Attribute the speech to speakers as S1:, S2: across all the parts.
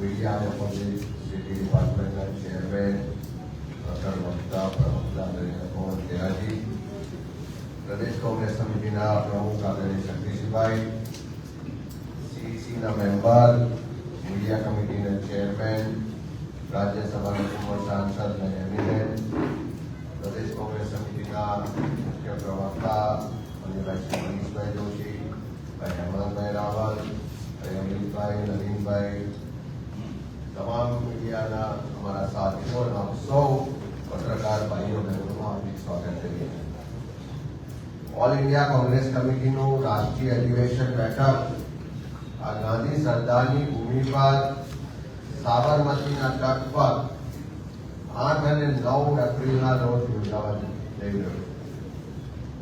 S1: Media police city ડિપાર્ટમેન્ટના chairman doctor Mamata પ્રમુખતા પવન તેરાજી પ્રદેશ કોંગ્રેસ સમિતિના પ્રમુખ આદરણીય શક્તિસિંહભાઈ સીઈસીના મેમ્બર મીડિયા કમિટીના ચેરમેન રાજ્યસભાના પૂર્વ સાંસદ અને એમિનેન્ટ પ્રદેશ કોંગ્રેસ સમિતિના મુખ્ય પ્રવક્તા અને ભાઈ શ્રી મનીષભાઈ જોશી, ભાઈ હેમંતભાઈ રાવલ ભાઈ અમિતભાઈ નવીનભાઈ તમામ મીડિયાના અમારા સાથીઓ અને આપ સૌ પત્રકાર ભાઈઓ બહેનોનું હાર્દિક સ્વાગત કરીએ છીએ ઓલ ઇન્ડિયા કોંગ્રેસ કમિટીનું રાષ્ટ્રીય અધિવેશન બેઠક આ ગાંધી સરદારની ભૂમિ પર સાબરમતીના તટ પર આઠ અને નવ એપ્રિલના રોજ યોજાવા જઈ રહ્યો છે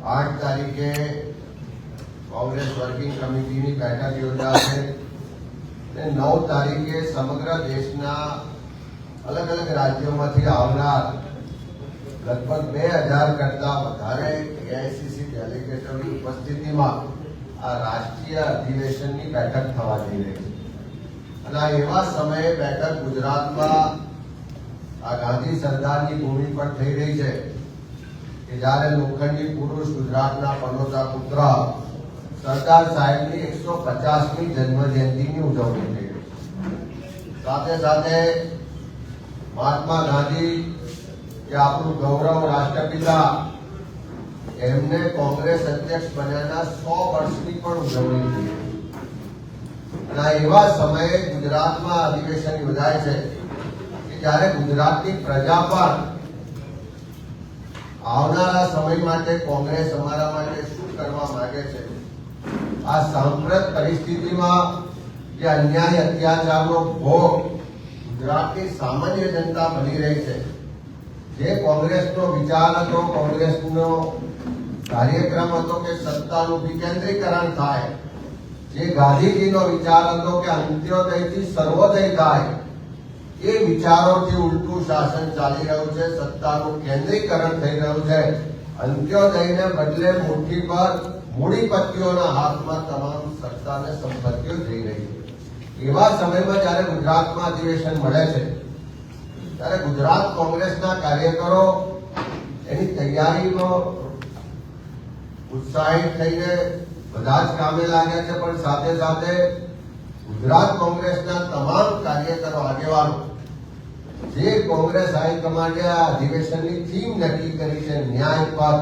S1: આઠ તારીખે કોંગ્રેસ વર્કિંગ કમિટીની બેઠક યોજાશે નવ તારીખે સમગ્ર દેશના અલગ અલગ રાજ્યોમાંથી આવનાર લગભગ બે હજાર કરતા વધારે એઆઈસીસી ડેલિગેટોની ઉપસ્થિતિમાં આ રાષ્ટ્રીય અધિવેશનની બેઠક થવા જઈ રહી છે. અને એવા સમયે બેઠક ગુજરાતમાં આ ગાંધી સરદારની ભૂમિ પર થઈ રહી છે કે જ્યારે લોખંડી પુરુષ ગુજરાતના પનોતા પુત્ર સરદાર સાહેબની એકસો પચાસમી જન્મ જયંતિની ઉજવણી થઈ. સાથે સાથે મહાત્મા ગાંધી કે આપણું ગૌરવ રાષ્ટ્રપિતા, એમને કોંગ્રેસ અધ્યક્ષ બન્યાના સો વર્ષની પણ ઉજવણી થઈ. અને એવા સમયે ગુજરાતમાં અધિવેશન યોજાય છે કે જ્યારે ગુજરાતની પ્રજા પણ આવનારા સમય માટે કોંગ્રેસ અમારા માટે શું કરવા માંગે છે આ સાંપ્રત પરિસ્થિતિમાં જે અન્યાય, અત્યાચારનો ભોગ ગુજરાતની સામાન્ય જનતા બની રહી છે. જે કોંગ્રેસનો વિચાર હતો, કોંગ્રેસનો કાર્યક્રમ હતો કે સત્તાનું વિકેન્દ્રીકરણ થાય, જે ગાંધીજીનો વિચાર હતો કે અંત્યોદયથી સર્વોદય થાય, એ વિચારોથી ઉલટું શાસન ચાલી રહ્યું છે, સત્તાનું કેન્દ્રીકરણ થઈ રહ્યું છે. અંત્યોદયને બદલે મુઠ્ઠી પર મૂડીપતિઓના હાથમાં તમામ સત્તા અને સંપત્તિઓ જઈ રહી છે. એવા સમયમાં જ્યારે ગુજરાતમાં અધિવેશન મળે છે, ત્યારે ગુજરાત કોંગ્રેસના કાર્યકરો એની તૈયારીમાં ઉત્સાહિત થઈને બધા જ કામે લાગ્યા છે, પણ સાથે સાથે ગુજરાત કોંગ્રેસના તમામ કાર્યકરો આગેવાનો, જે કોંગ્રેસ હાઈકમાન્ડે આ અધિવેશનની થીમ નક્કી કરી છે, ન્યાય પર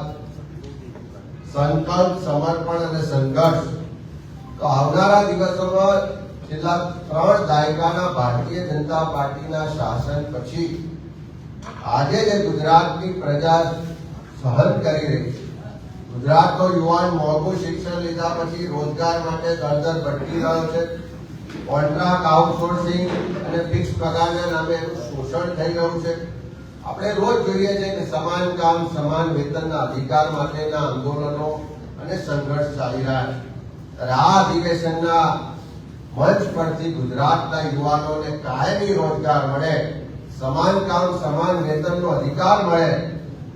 S1: સંકલ્પ, સમર્પણ અને સંઘર્ષ. તો આવનારા દિવસોમાં છેલ્લા ત્રણ દાયકાના ભારતીય જનતા પાર્ટીના શાસન પછી આજે જે ગુજરાતની પ્રજા સહન કરી રહી છે ગુજરાતનો યુવાન મોંઘું શિક્ષણ લીધા પછી રોજગાર માટે દરદર ભટકી રહ્યો છે. કોન્ટ્રાક્ટ આઉટસોર્સિંગ અને ફિક્સ પગારના નામે શોષણ થઈ રહ્યું છે. આપણે રોજ જોઈએ છે કે સમાન કામ, સમાન વેતનના અધિકાર માટેના આંદોલનો અને સંઘર્ષ ચાલી રહ્યા છે. આ અધિવેશનના મંચ પરથી ગુજરાતના યુવાનોને કાયમી રોજગાર મળે, સમાન કામ, સમાન વેતનનો અધિકાર મળે,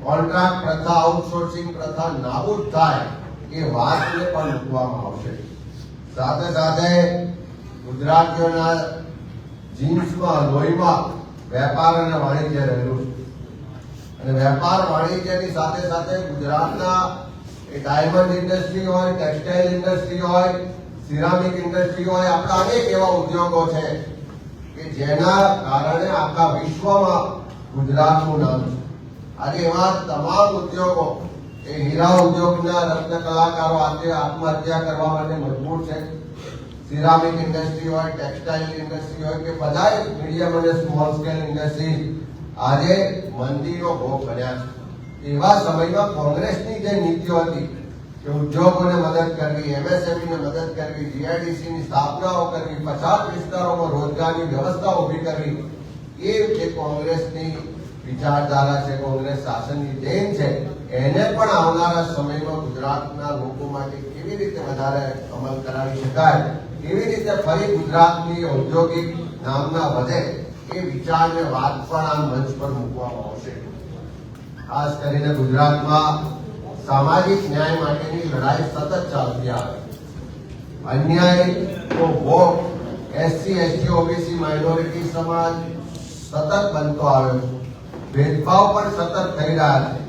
S1: કોન્ટ્રાક્ટ પ્રથા આઉટસોર્સિંગ પ્રથા નાબૂદ થાય એ વાતને પણ મૂકવામાં આવશે. સાથે સાથે ગુજરાતીઓના જીન્સમાં, લોહીમાં વેપાર અને વાણિજ્ય રહેલું અને વેપાર વાણિજ્યની સાથે સાથે ગુજરાતના એ ડાયમંડ ઇન્ડસ્ટ્રી હોય ટેક્સટાઇલ ઇન્ડસ્ટ્રી હોય સિરામિક ઇન્ડસ્ટ્રી હોય, આપણા અનેક એવા ઉદ્યોગો છે કે જેના કારણે આખા વિશ્વમાં ગુજરાતનું નામ છે. આજે એવા તમામ ઉદ્યોગો, એ હીરા ઉદ્યોગના રત્ન કલાકારો આજે આત્મહત્યા કરવા માટે મજબૂર છે. સિરામિક ઇન્ડસ્ટ્રી હોય ટેક્સટાઇલ ઇન્ડસ્ટ્રી હોય કે બધા મીડિયમ અને સ્મોલ સ્કેલ ઇન્ડસ્ટ્રી આજે મંદીનો ભોગ બન્યા છે. એવા સમયમાં કોંગ્રેસની જે નીતિઓ હતી કે ઉદ્યોગોને મદદ કરવી એમએસએમઈને મદદ કરવી જીઆઈડીસીની સ્થાપનાઓ કરવી, પછાત વિસ્તારોમાં રોજગારની વ્યવસ્થા ઊભી કરવી, એ જે કોંગ્રેસની વિચારધારા છે, કોંગ્રેસ શાસનની દેન છે, એને પણ આવનારા સમયમાં ગુજરાતના લોકો માટે કેવી રીતે વધારે અમલ કરાવી શકાય, કેવી રીતે ફરી ગુજરાતની ઔદ્યોગિક નામના વધે એ વિચારને વાત પણ આ મંચ પર મૂકવામાં આવશે. ખાસ કરીને ગુજરાતમાં સામાજિક ન્યાય માટેની લડાઈ સતત ચાલતી આવે અન્યાયનો ભોગ એસસી એસટી ઓબીસી માઇનોરિટી સમાજ સતત બનતો આવ્યો છે. ભેદભાવ પણ સતત થઈ રહ્યા છે.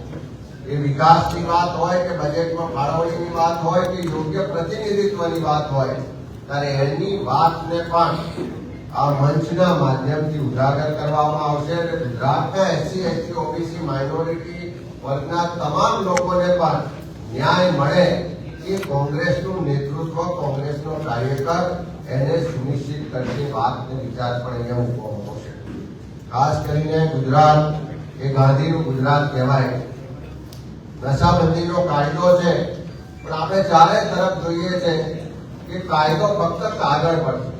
S1: એ વિકાસની વાત હોય કે બજેટમાં ફાળવણીની વાત હોય કે યોગ્ય પ્રતિનિધિત્વની વાત હોય, ત્યારે એની વાતને પણ આ મંચના માધ્યમથી ઉજાગર કરવામાં આવશે અને ગુજરાતના એસસી એસટી ઓબીસી માઇનોરિટી વર્ગના તમામ લોકોને પણ ન્યાય મળે એ કોંગ્રેસનું નેતૃત્વ, કોંગ્રેસનો કાર્યકર એને સુનિશ્ચિત કરતી વાત અને વિચાર પણ અહીંયા મૂકવામાં આવશે ખાસ કરીને ગુજરાત, એ ગાંધીનું ગુજરાત કહેવાય. નશાબંધીનો કાયદો છે, પણ આપણે ચારે તરફ જોઈએ છે કે કાયદો ફક્ત કાગળ પર છે.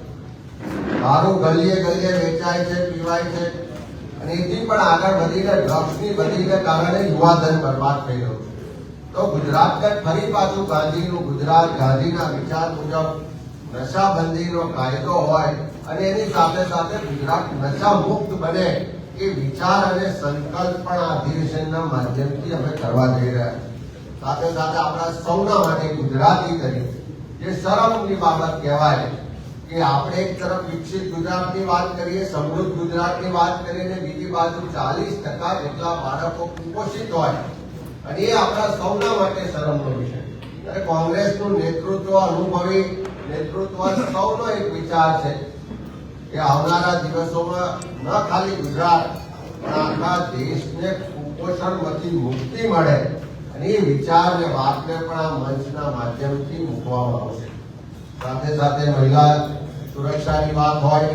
S1: દારૂ ગલીએ ગલીએ વેચાય છે, પીવાય છે અને એથી પણ આગળ વધીને ડ્રગ્સની વધીને કારણે યુવાધન બરબાદ થઈ રહ્યું છે તો ગુજરાતને ફરી પાછું ગાંધીનું ગુજરાત, ગાંધીના વિચાર મુજબ નશાબંધીનો કાયદો હોય અને એની સાથે સાથે ગુજરાત નશા મુક્ત બને એ વિચાર અને સંકલ્પ પણ આ અધિવેશનના માધ્યમથી અમે કરવા જઈ રહ્યા. સાથે સાથે આપણા સૌના માટે ગુજરાતી તરીકે જે શરમની બાબત કહેવાય કે આપણે એક તરફ વિકસિત ગુજરાતની વાત કરીએ, સમૃદ્ધ ગુજરાતની વાત કરીએ બીજી બાજુ ચાલીસ ટકા જેટલા બાળકો કુપોષિત હોય. અને એ આપણા સૌના માટે શરમનો વિષય અને કોંગ્રેસનું નેતૃત્વ અનુભવી, નેતૃત્વ સૌનો એક વિચાર છે કે આવનારા દિવસોમાં ન ખાલી ગુજરાત, પણ આખા દેશને કુપોષણમાંથી મુક્તિ મળે. અને એ વિચારને વાતને પણ આ મંચના માધ્યમથી મૂકવામાં આવશે. સાથે સાથે મહિલા સુરક્ષાની વાત હોય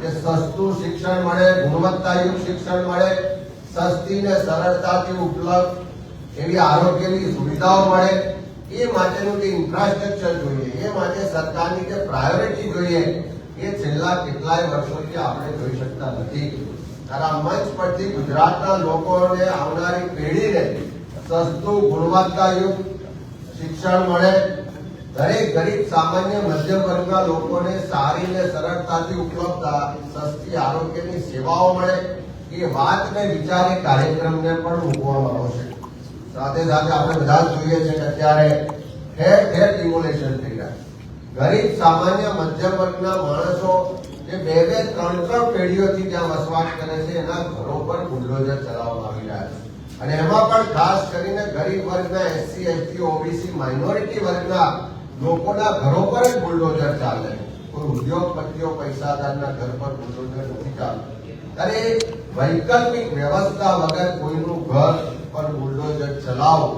S1: કે સસ્તું શિક્ષણ મળે, ગુણવત્તાયુક્ત શિક્ષણ મળે, સસ્તી ને સરળતાથી ઉપલબ્ધ એવી આરોગ્યની સુવિધાઓ મળે, એ માટેનું જે ઇન્ફ્રાસ્ટ્રક્ચર જોઈએ, એ માટે સરકારની જે પ્રાયોરિટી જોઈએ, એ છેલ્લા કેટલાય વર્ષોથી આપણે જોઈ શકતા નથી. તારા મંચ પરથી ગુજરાતના લોકોને આવનારી પેઢીને સસ્તું, ગુણવત્તાયુક્ત શિક્ષણ મળે દરેક ગરીબ, સામાન્ય, મધ્યમ વર્ગના લોકોને સારી ને સરળતાથી ઉપલબ્ધ સસ્તી આરોગ્યની સેવાઓ મળે. એ વાતને વિચારી કાર્યક્રમને પણ મૂકવામાં આવશે. સાથે સાથે આપણે બધા જોઈએ છે કે અત્યારે ઠેર ઠેર ડિમોલેશન થઈ રહ્યા ગરીબ, સામાન્ય, મધ્યમ વર્ગના માણસો જે બે બે, ત્રણ ત્રણ પેઢીઓથી ત્યાં વસવાટ કરે છે, એના ઘરો પર બુલડોઝર ચલાવવામાં આવી રહ્યા છે. અને એમાં પણ ખાસ કરીને ગરીબ વર્ગના એસસી, એસટી, ઓબીસી, માઇનોરિટી વર્ગના લોકોના ઘરો પર જ બુલડોઝર ચાલે. કોઈ ઉદ્યોગપતિઓ પૈસાદારના ઘર પર બુલડોઝર નથી ચાલતું. અરે વૈકલ્પિક વ્યવસ્થા વગર કોઈનું ઘર પર બુલડોઝર ચલાવો.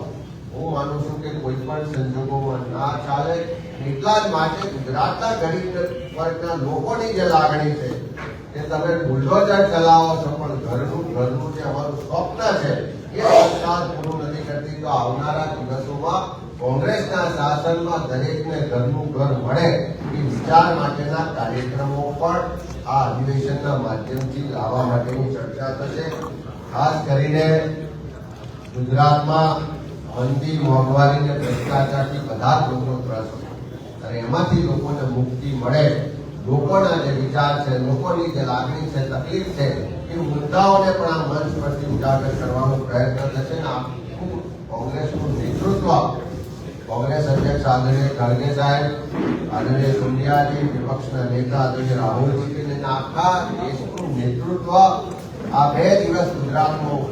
S1: હું માનું છું કે કોઈ પણ સંજોગોમાં ના ચાલે. એટલા જ માટે ગુજરાતના ગરીબ વર્ગના લોકોની જે લાગણી છે કે તમે બુલડોઝર ચલાવો છો, પણ ઘરનું ઘરનું જે અમારું સ્વપ્ન છે, એ સરકાર પૂરું નથી કરતી, તો આવનારા દિવસોમાં કોંગ્રેસના શાસનમાં દરેકને ઘરનું ઘર મળે એ વિચાર માટેના કાર્યક્રમો પણ આ અધિવેશનના માધ્યમથી લાવવા માટેની ચર્ચા થશે. ખાસ કરીને ગુજરાતમાં મંદી, મોંઘવારી અને ભ્રષ્ટાચારથી બધા જ લોકો ત્રસ્ત અને એમાંથી લોકોને મુક્તિ મળે. લોકોના જે વિચાર છે, લોકોની જે લાગણી છે, તકલીફ છે, એ મુદ્દાઓને પણ આ મંચ પરથી ઉજાગર કરવાનો પ્રયત્ન થશે ને આખું કોંગ્રેસનું નેતૃત્વ કોંગ્રેસ અધ્યક્ષ આદરણીય ખડગે સાહેબ, આદરણીય સોનિયાજી વિપક્ષના નેતા આદરણીય રાહુલજી અને આખા દેશનું નેતૃત્વ આ બે દિવસ ગુજરાતમાં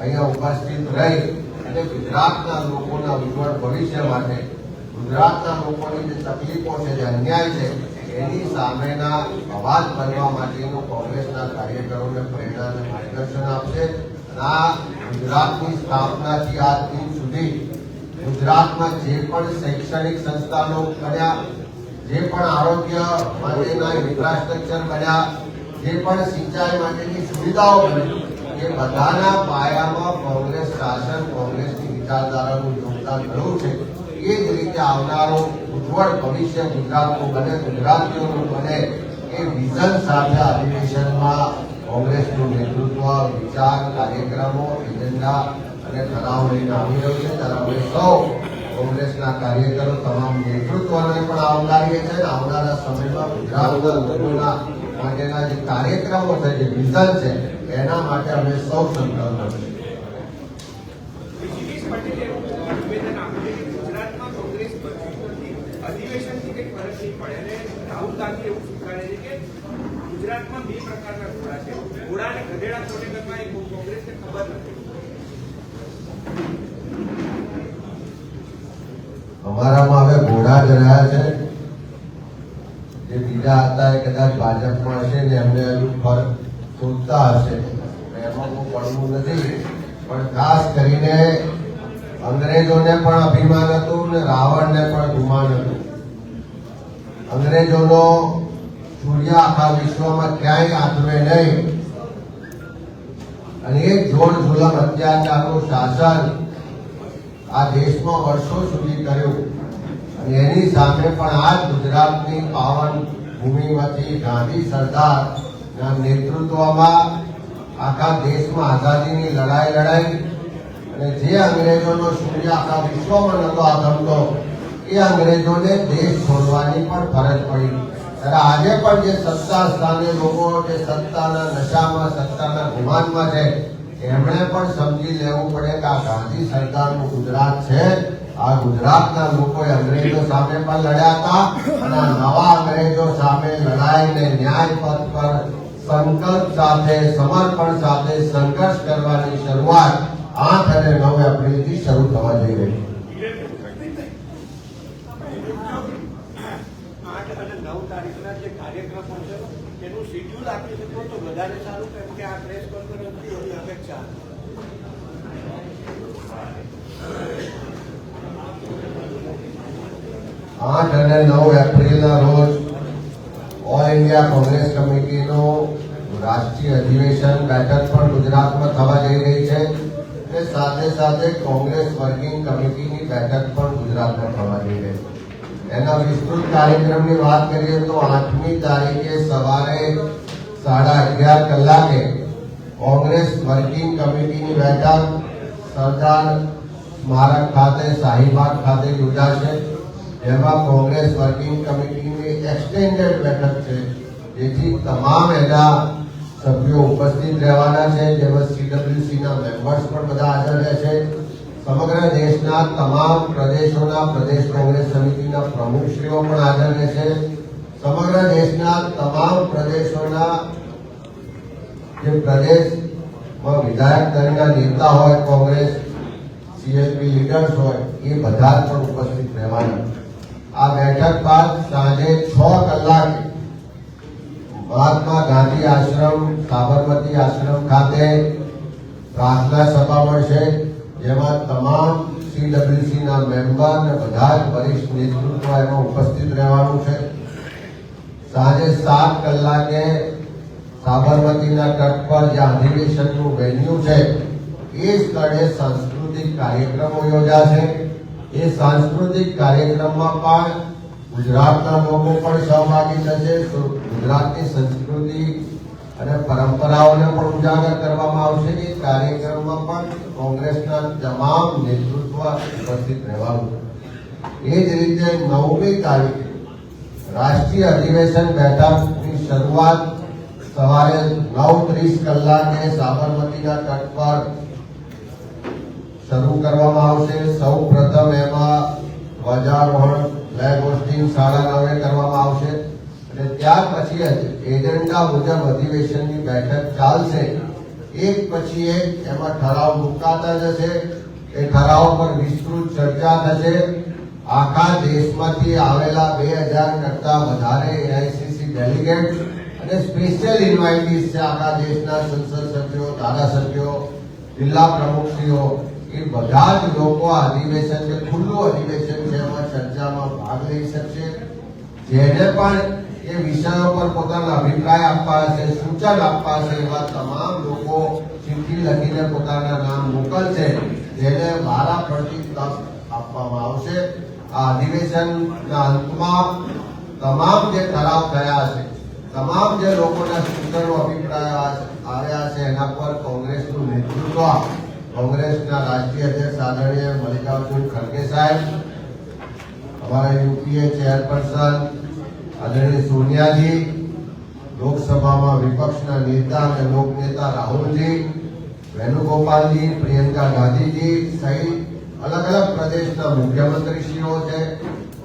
S1: અહીંયા ઉપસ્થિત રહી અને ગુજરાતના લોકોના ઉજ્જવળ ભવિષ્ય માટે ગુજરાતના લોકોની જે તકલીફો છે, જે અન્યાય છે, એની સામેના અવાજ બનવા માટેનું કોંગ્રેસના કાર્યકરોને પ્રેરણા અને માર્ગદર્શન આપશે અને આ ગુજરાતની સ્થાપનાથી આ દિન સુધી ગુજરાતમાં જે પણ શૈક્ષણિક સંસ્થાનો બન્યા, જે પણ આરોગ્ય માટેના ઇન્ફ્રાસ્ટ્રક્ચર બન્યા, જે પણ સિંચાઈ માટેની સુવિધાઓ બની એ બધાના પાયામાં કોંગ્રેસ શાસન, કોંગ્રેસની વિચારધારાનું યોગદાન રહ્યું છે. એ જ રીતે આવનારો ઉજ્જવળ ભવિષ્ય ગુજરાતનું બને, ગુજરાતીઓનું બને, એ વિઝન સાથે અધિવેશનમાં કોંગ્રેસનું નેતૃત્વ, વિચાર, કાર્યક્રમો, એજન્ડા અને ઠરાવ લઈને આવી રહ્યું છે. ત્યારે અમે સૌ કોંગ્રેસના કાર્યકરો તમામ નેતૃત્વને પણ આવકારીએ છીએ આવનારા સમયમાં ગુજરાતના માટેના જે કાર્યક્રમો છે, જે વિઝન છે, એના માટે અમે સૌ સંકલ્પ છીએ
S2: શિરીષ પટેલે એવું નિવેદન આપ્યું છે કે ગુજરાતમાં કોંગ્રેસ બચી નથી અધિવેશનથી કંઈ ફરક નહીં પડે અને રાહુલ ગાંધી એવું ગુજરાતમાં બે પ્રકારના ઘોડા છે ઘોડા અને ગધેડા કોટેગરમાં એક કોંગ્રેસને ખબર નથી
S1: અમારામાં હવે ઘોડા જ રહ્યા છે. જે બીજા હતા એ કદાચ ભાજપમાં હશે ને એમને હજુ ફરક શોધતા હશે. એમાં બહુ પડવું નથી. પણ ખાસ કરીને અંગ્રેજોને પણ અભિમાન હતું ને રાવણને પણ ગુમાન હતું. અંગ્રેજોનો સૂર્ય આખા વિશ્વમાં ક્યાંય આથમે નહીં. અને એ જોડ જુલમ અત્યાચારનું શાસન આ દેશમાં વર્ષો સુધી કર્યું. એની સામે પણ આ ગુજરાતની પાવન ભૂમિમાંથી ગાંધી સરદારના નેતૃત્વમાં આખા દેશમાં આઝાદીની લડાઈ લડાઈ અને જે અંગ્રેજોનો સૂર્ય આખા વિશ્વમાં નતો આધમતો, એ અંગ્રેજોને દેશ છોડવાની પણ ફરજ પડી. ત્યારે આજે પણ જે સત્તા સ્થાને લોકો જે સત્તાના નશામાં, સત્તાના ગુમાનમાં છે, એમણે પણ સમજી લેવું પડે કે આ ગાંધી સરકારનું ગુજરાત છે આ ગુજરાતના લોકોએ અંગ્રેજો સામે પણ લડ્યા હતા અને નવા અંગ્રેજો સામે લડાઈને ન્યાય પથ પર સંકલ્પ સાથે, સમર્પણ સાથે સંઘર્ષ કરવાની શરૂઆત આઠ અને નવ એપ્રિલથી શરૂ થવા જઈ રહી છે
S2: આઠ અને નવ તારીખના જે કાર્યક્રમો છે તેનું શેડ્યુલ આપી શકો તો વધારે સારું કેમ કે આ પ્રેસ કોન્ફરન્સની એવી અપેક્ષા હતી.
S1: આઠ અને નવ એપ્રિલના રોજ ઓલ ઇન્ડિયા કોંગ્રેસ કમિટીનું રાષ્ટ્રીય અધિવેશન બેઠક પણ ગુજરાતમાં થવા જઈ રહી છે અને સાથે સાથે કોંગ્રેસ વર્કિંગ કમિટીની બેઠક પણ ગુજરાતમાં થવા જઈ રહી છે એના વિસ્તૃત કાર્યક્રમની વાત કરીએ તો આઠમી તારીખે સવારે સાડા અગિયાર કલાકે કોંગ્રેસ વર્કિંગ કમિટીની બેઠક સરદાર સ્મારક ખાતે શાહીબાગ ખાતે યોજાશે જેમાં કોંગ્રેસ વર્કિંગ કમિટીની એક્સટેન્ડેડ બેઠક છે જેથી તમામ એના સભ્યો ઉપસ્થિત રહેવાના છે જેમાં સીડબ્લ્યુસી ના મેમ્બર્સ પણ બધા હાજર રહેશે સમગ્ર દેશના તમામ પ્રદેશોના પ્રદેશ કોંગ્રેસ સમિતિના પ્રમુખશ્રીઓ પણ હાજર રહેશે સમગ્ર દેશના તમામ પ્રદેશોના જે પ્રદેશમાં વિધાયક તરીકેના નેતા હોય કોંગ્રેસ સીએલપી લીડર્સ હોય એ બધા જ પણ ઉપસ્થિત રહેવાના આ બેઠક બાદ સાંજે છ કલાકે મહાત્મા ગાંધી આશ્રમ, સાબરમતી આશ્રમ ખાતે પ્રાર્થના સભા મળશે, જેમાં તમામ સીડબ્લ્યુસી ના મેમ્બર અને બધા જ વરિષ્ઠ નેતૃત્વ એમાં ઉપસ્થિત રહેવાનું છે. સાંજે સાત કલાકે સાબરમતીના તટ પર જે અધિવેશનનું વેન્યુ છે, એ સ્થળે સાંસ્કૃતિક કાર્યક્રમો યોજાશે. એ સાંસ્કૃતિક કાર્યક્રમમાં પણ ગુજરાતના લોકો પણ સહભાગી થશે. તો ગુજરાતની સંસ્કૃતિ અને પરંપરાઓને પણ ઉજાગર કરવામાં આવશે. એ કાર્યક્રમમાં પણ કોંગ્રેસના તમામ નેતૃત્વ ઉપસ્થિત રહેવાનું છે. એ જ રીતે નવમી તારીખે રાષ્ટ્રીય અધિવેશન બેઠકની શરૂઆત સવારે નવ ત્રીસ કલાકે સાબરમતીના તટ પર શરૂ કરવામાં આવશે. સૌ પ્રથમ એમાં ધ્વજારોહણ ફ્લેગ હોસ્ટિંગ સાડા નવે કરવામાં આવશે. અને ત્યાર પછી જ એજન્ડા મુજબ અધિવેશનની બેઠક ચાલશે. એક પછી એક એમાં ઠરાવ મુકાતા જશે. એ ઠરાવ પર વિસ્તૃત ચર્ચા થશે. આખા દેશમાંથી આવેલા બે હજાર કરતા વધારે એઆઈસીસી ડેલિગેટ અને સ્પેશિયલ ઇન્વાઇટીસ છે આખા દેશના સંસદ સભ્યો, ધારાસભ્યો, જિલ્લા પ્રમુખશ્રીઓ. એ બધા જ લોકો અધિવેશન છે, ખુલ્લું અધિવેશન છે, એમાં ચર્ચામાં ભાગ લઈ શકશે. જેને પણ એ વિષયો પર પોતાના અભિપ્રાય આપવા હશે, સૂચન આપવા હશે, એવા તમામ લોકો ચિઠ્ઠી લખીને પોતાના નામ મોકલશે, જેને મારા પ્રતિ તક આપવામાં આવશે. આ અધિવેશનના અંતમાં તમામ જે ઠરાવ થયા છે, તમામ જે લોકોના સૂચનો, અભિપ્રાય આવ્યા છે, એના પર કોંગ્રેસનું નેતૃત્વ કોંગ્રેસના રાષ્ટ્રીય અધ્યક્ષ આદરણીય મલ્લિકાર્જુન ખડગે સાહેબ, અમારા યુપીએ ચેરપર્સન આદરણીય સોનિયાજી, લોકસભામાં વિપક્ષના નેતા અને લોકનેતા રાહુલજી, વેણુગોપાલજી, પ્રિયંકા ગાંધીજી સહિત અલગ અલગ પ્રદેશના મુખ્યમંત્રીશ્રીઓ છે.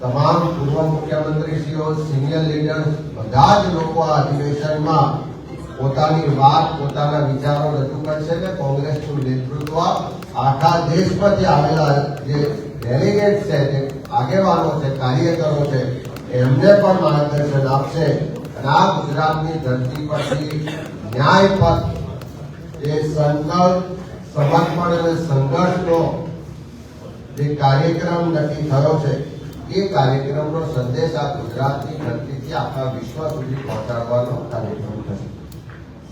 S1: તમામ પૂર્વ મુખ્યમંત્રીશ્રીઓ, સિનિયર લીડર્સ, બધા જ લોકો આ અધિવેશનમાં પોતાની વાત, પોતાના વિચારો રજૂ કરશે ને કોંગ્રેસનું નેતૃત્વ આખા દેશ પરથી આવેલા જે ડેલિગેટ છે, જે આગેવાનો છે, કાર્યકરો છે, એમને પણ માર્ગદર્શન આપશે. અને આ ગુજરાતની ધરતી પરથી ન્યાય પર જે સંકલ્પ, સમર્પણ અને સંઘર્ષનો જે કાર્યક્રમ નક્કી થયો છે, એ કાર્યક્રમનો સંદેશ આ ગુજરાતની ધરતીથી આખા વિશ્વ સુધી પહોંચાડવાનો કાર્યક્રમ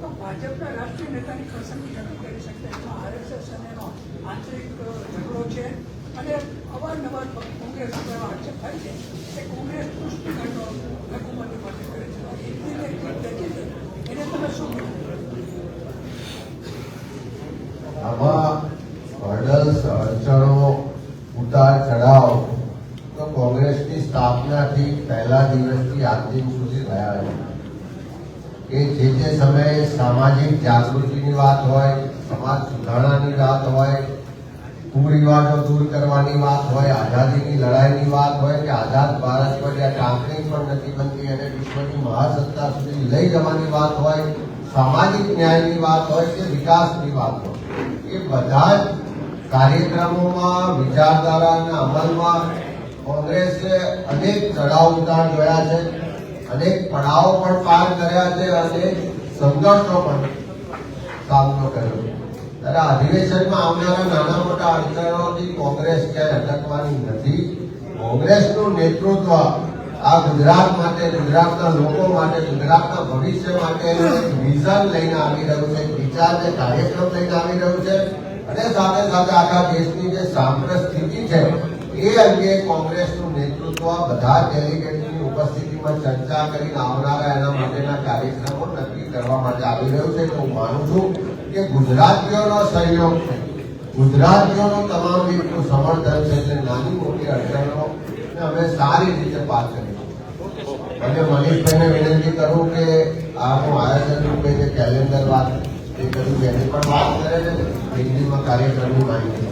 S3: ભાજપના રાષ્ટ્રીય નેતાની પસંદગી નથી કરી શકતા એમાં આરએસએસ અને એનો આંતરિક ઝઘડો છે. અને અવારનવાર કોંગ્રેસ ઉપર આક્ષેપ થાય છે કે કોંગ્રેસ પુષ્ટિખંડો લઘુમતી માટે કરે છે. એક એક છે એને તમે શું
S1: આમાં હર્ડલ્સ અડચણો ઉતાર ચઢાવ તો કોંગ્રેસની સ્થાપનાથી પહેલા દિવસથી આજ દિન સુધી રહ્યા છે કે જે તે સમયે સામાજિક જાગૃતિની વાત હોય, સમાજ સુધારણાની વાત હોય, કુરિવાજો દૂર કરવાની વાત હોય, આઝાદીની લડાઈની વાત હોય કે આઝાદ ભારત પર જ્યાં ટાંકણી પણ નથી બનતી અને વિશ્વની મહાસત્તા સુધી લઈ જવાની વાત હોય, સામાજિક ન્યાયની વાત હોય કે વિકાસની વાત હોય, એ બધા જ કાર્યક્રમોમાં, વિચારધારાના અમલમાં કોંગ્રેસે અનેક ચડાવ ઉતાર જોયા છે. અનેક પડાવો પણ પાર કર્યા છે અને સંઘર્ષો પણ સામનો કર્યો ત્યારે અધિવેશનમાં આવનારા નાના મોટા અડચણોથી કોંગ્રેસ ક્યાંય અટકવાની નથી. કોંગ્રેસનું નેતૃત્વ આ ગુજરાત માટે, ગુજરાતના લોકો માટે, ગુજરાતના ભવિષ્ય માટે વિઝન લઈને આવી રહ્યું છે વિચાર ને કાર્યક્રમ લઈને આવી રહ્યું છે. અને સાથે સાથે આખા દેશની જે સામ્ર સ્થિતિ છે, એ અંગે કોંગ્રેસનું નેતૃત્વ બધા ડેલિગેટની ઉપસ્થિતિમાં ચર્ચા કરીને આવનારા એના માટેના કાર્યક્રમો નક્કી કરવા માટે આવી રહ્યું છે. તો હું માનું છું કે ગુજરાતીઓનો સહયોગ છે. ગુજરાતીઓનું તમામ રીતનું સમર્થન છે એટલે નાની મોટી અડચણો અમે સારી રીતે પાર કરીશું. અને મનીષભાઈને વિનંતી કરું કે આનું આયોજન રૂપે જે કેલેન્ડર વાત એ કર્યું એની પણ વાત કરે છે. હિન્દીમાં કાર્યક્રમની માહિતી.